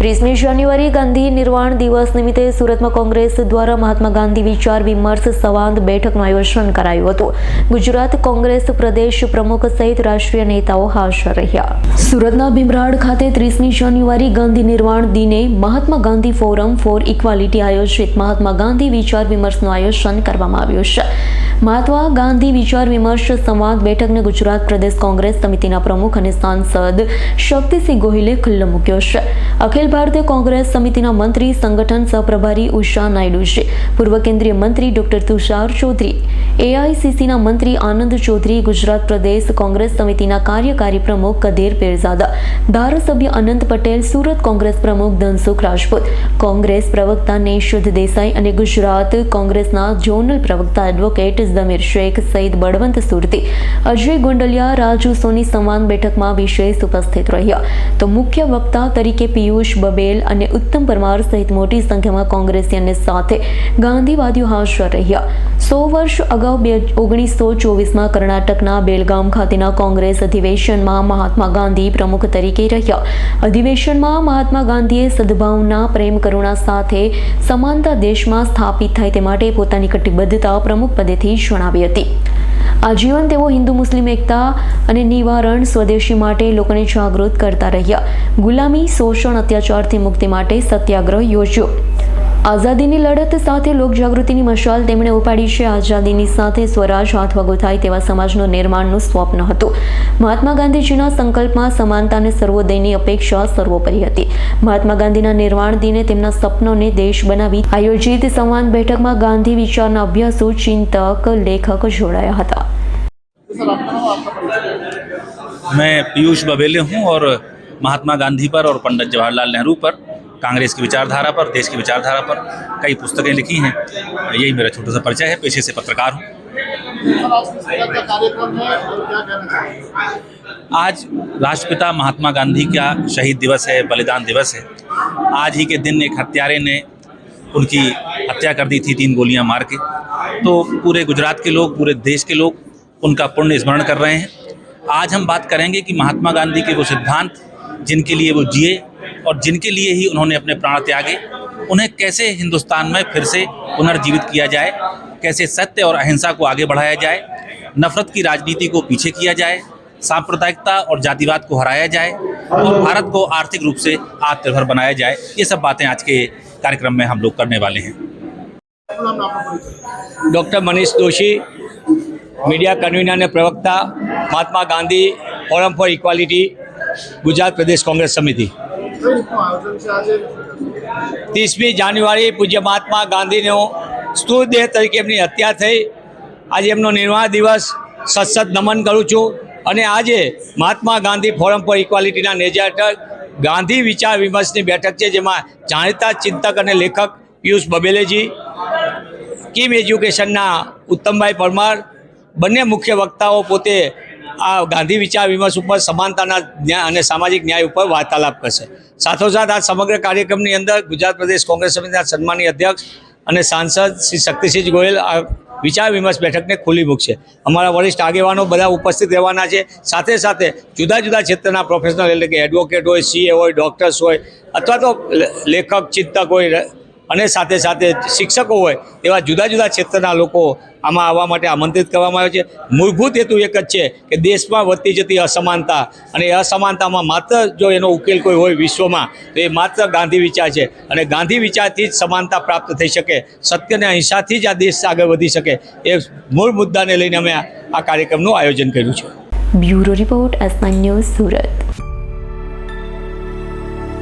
ત્રીસમી જાન્યુઆરી ગાંધી નિર્વાણ દિવસ નિમિત્તે સુરતમાં કોંગ્રેસ દ્વારા મહાત્મા ગાંધી વિચાર વિમર્શ સંવાદ બેઠકનું આયોજન કરાયું હતું. ગુજરાત કોંગ્રેસ પ્રદેશ પ્રમુખ સહિત રાષ્ટ્રીય નેતાઓ હાજર રહ્યા. સુરતના ભીમરાડ ખાતે ત્રીસમી જાન્યુઆરી ગાંધી નિર્વાણ દિને Mahatma Gandhi Forum for Equality આયોજિત મહાત્મા ગાંધી વિચાર વિમર્શનું આયોજન કરવામાં આવ્યું છે. મહાત્મા ગાંધી વિચાર વિમર્શ સંવાદ બેઠકને ગુજરાત પ્રદેશ કોંગ્રેસ સમિતિના પ્રમુખ અને સાંસદ શક્તિસિંહ ગોહિલે ખુલ્લો મૂક્યો છે. અખિલ ભારતીય કોંગ્રેસ સમિતિના મંત્રી, સંગઠન સહપ્રભારી ઉષા નાયડુ છે. પૂર્વ કેન્દ્રીય મંત્રી ડોક્ટર તુષાર ચૌધરી એઆઈસીસીના મંત્રી આનંદ ચૌધરી, ગુજરાત પ્રદેશ કોંગ્રેસ સમિતિના કાર્યકારી પ્રમુખ કદેર પેરઝાદા, ધારાસભ્ય અનંત પટેલ, સુરત કોંગ્રેસ પ્રમુખ ધનસુખ રાજપૂત, કોંગ્રેસ પ્રવક્તા નેશુદ દેસાઈ અને ગુજરાત કોંગ્રેસના ઝોનલ પ્રવક્તા એડવોકેટ ઝમીર શેખ સઈદ બળવંત સુરતી, અજય ગોંડલિયા, રાજુ સોની સંવાદ બેઠકમાં વિશેષ ઉપસ્થિત રહ્યા. તો મુખ્ય વક્તા તરીકે પિયુષ બબેલ અને ઉત્તમ પરમાર સહિત મોટી સંખ્યામાં કોંગ્રેસીઓને સાથે ગાંધીવાદીઓ હાજર રહ્યા. સો વર્ષ અગાઉ બે ઓગણીસો ચોવીસમાં કર્ણાટકના બેલગામ ખાતેના કોંગ્રેસ અધિવેશનમાં મહાત્મા ગાંધી પ્રમુખ તરીકે રહ્યા. અધિવેશનમાં મહાત્મા ગાંધીએ સદભાવના, પ્રેમ, કરુણા સાથે સમાનતા દેશમાં સ્થાપિત થાય તે માટે પોતાની કટિબદ્ધતા પ્રમુખ પદેથી જણાવી હતી. આજીવન તેઓ હિન્દુ, મુસ્લિમ, એકતા અને નિવારણ સ્વદેશી માટે લોકોને જાગૃત કરતા રહ્યા. ગુલામી શોષણ, અત્યાચારથી મુક્તિ માટે સત્યાગ્રહ યોજ્યો. આઝાદીની લડત સાથે લોકજાગૃતિની મશાલ તેમણે ઉપાડી છે આઝાદીની સાથે સ્વરાજ હાથવગો થાય તેવા સમાજનું નિર્માણનું સ્વપ્ન હતું મહાત્મા ગાંધીજીના સંકલ્પમાં સમાનતા અને સર્વોદયની અપેક્ષા સર્વોપરી હતી મહાત્મા ગાંધીના નિર્વાણ દિને તેમના સપનોને દેશ બનાવી આયોજિત સંવાદ બેઠકમાં ગાંધી વિચારના અભ્યાસુ ચિંતક લેખક જોડાયા હતા मैं पीयूष बबेले हूँ और महात्मा गांधी पर और पंडित जवाहरलाल नेहरू पर कांग्रेस की विचारधारा पर, देश की विचारधारा पर कई पुस्तकें लिखी हैं। यही मेरा छोटा सा परिचय है, पेशे से पत्रकार हूँ। आज राष्ट्रपिता महात्मा गांधी का शहीद दिवस है, बलिदान दिवस है। आज ही के दिन एक हत्यारे ने उनकी हत्या कर दी थी, तीन गोलियाँ मार के। तो पूरे गुजरात के लोग, पूरे देश के लोग उनका पुण्य स्मरण कर रहे हैं। आज हम बात करेंगे कि महात्मा गांधी के वो सिद्धांत, जिनके लिए वो जिए और जिनके लिए ही उन्होंने अपने प्राण त्यागे उन्हें कैसे हिंदुस्तान में फिर से पुनर्जीवित किया जाए कैसे सत्य और अहिंसा को आगे बढ़ाया जाए नफरत की राजनीति को पीछे किया जाए सांप्रदायिकता और जातिवाद को हराया जाए और भारत को आर्थिक रूप से आत्मनिर्भर बनाया जाए ये सब बातें आज के कार्यक्रम में हम लोग करने वाले हैं आपका नाम आपका परिचय doctor Manish Doshi media convener અને પ્રવક્તા Mahatma Gandhi forum for equality Gujarat Pradesh Congress Samiti ત્રીસમી જાન્યુઆરી પૂજ્ય મહાત્મા ગાંધીનો સ્તુદેહ તરીકે એમની હત્યા થઈ. આજે એમનો નિર્વાણ દિવસ સત્સત નમન કરું છું અને આજે મહાત્મા ગાંધી ફોરમ ફોર ઇક્વાલિટીના નેજા હેઠળ ગાંધી વિચાર વિમર્શની બેઠક છે, જેમાં જાણીતા ચિંતક અને લેખક પિયુષ બબેલેજી કિમ એજ્યુકેશનના ઉત્તમભાઈ પરમાર, બંને મુખ્ય વક્તાઓ પોતે આ ગાંધી વિચાર વિમર્શ ઉપર સમાનતાના ન્યાય અને સામાજિક ન્યાય ઉપર વાર્તાલાપ કરશે. સાથોસાથ આ સમગ્ર કાર્યક્રમની અંદર ગુજરાત પ્રદેશ કોંગ્રેસ સમિતિના સન્માનીય અધ્યક્ષ અને સાંસદ શ્રી શક્તિસિંહ ગોયલ આ વિચાર વિમર્શ બેઠકને ખુલ્લી મૂકશે. અમારા વરિષ્ઠ આગેવાનો બધા ઉપસ્થિત રહેવાના છે. સાથે સાથે જુદા જુદા ક્ષેત્રના પ્રોફેશનલ એટલે કે એડવોકેટ હોય સીએ હોય ડૉક્ટર્સ હોય, અથવા તો લેખક, ચિંતક હોય અને સાથે સાથે શિક્ષકો હોય એવા જુદા જુદા ક્ષેત્રના લોકો આમાં આવવા માટે આમંત્રિત કરવામાં આવે છે. મૂળભૂત હેતુ એક જ છે કે દેશમાં વધતી જતી અસમાનતા અને અસમાનતામાં માત્ર જો એનો ઉકેલ કોઈ હોય વિશ્વમાં, તો એ માત્ર ગાંધી વિચાર છે. અને ગાંધી વિચારથી જ સમાનતા પ્રાપ્ત થઈ શકે, સત્ય અને અહિંસાથી જ આ દેશ આગળ વધી શકે, એ મૂળ મુદ્દાને લઈને અમે આ આ કાર્યક્રમનું આયોજન કર્યું છે. બ્યુરો રિપોર્ટ અસમાન ન્યૂઝ સુરત.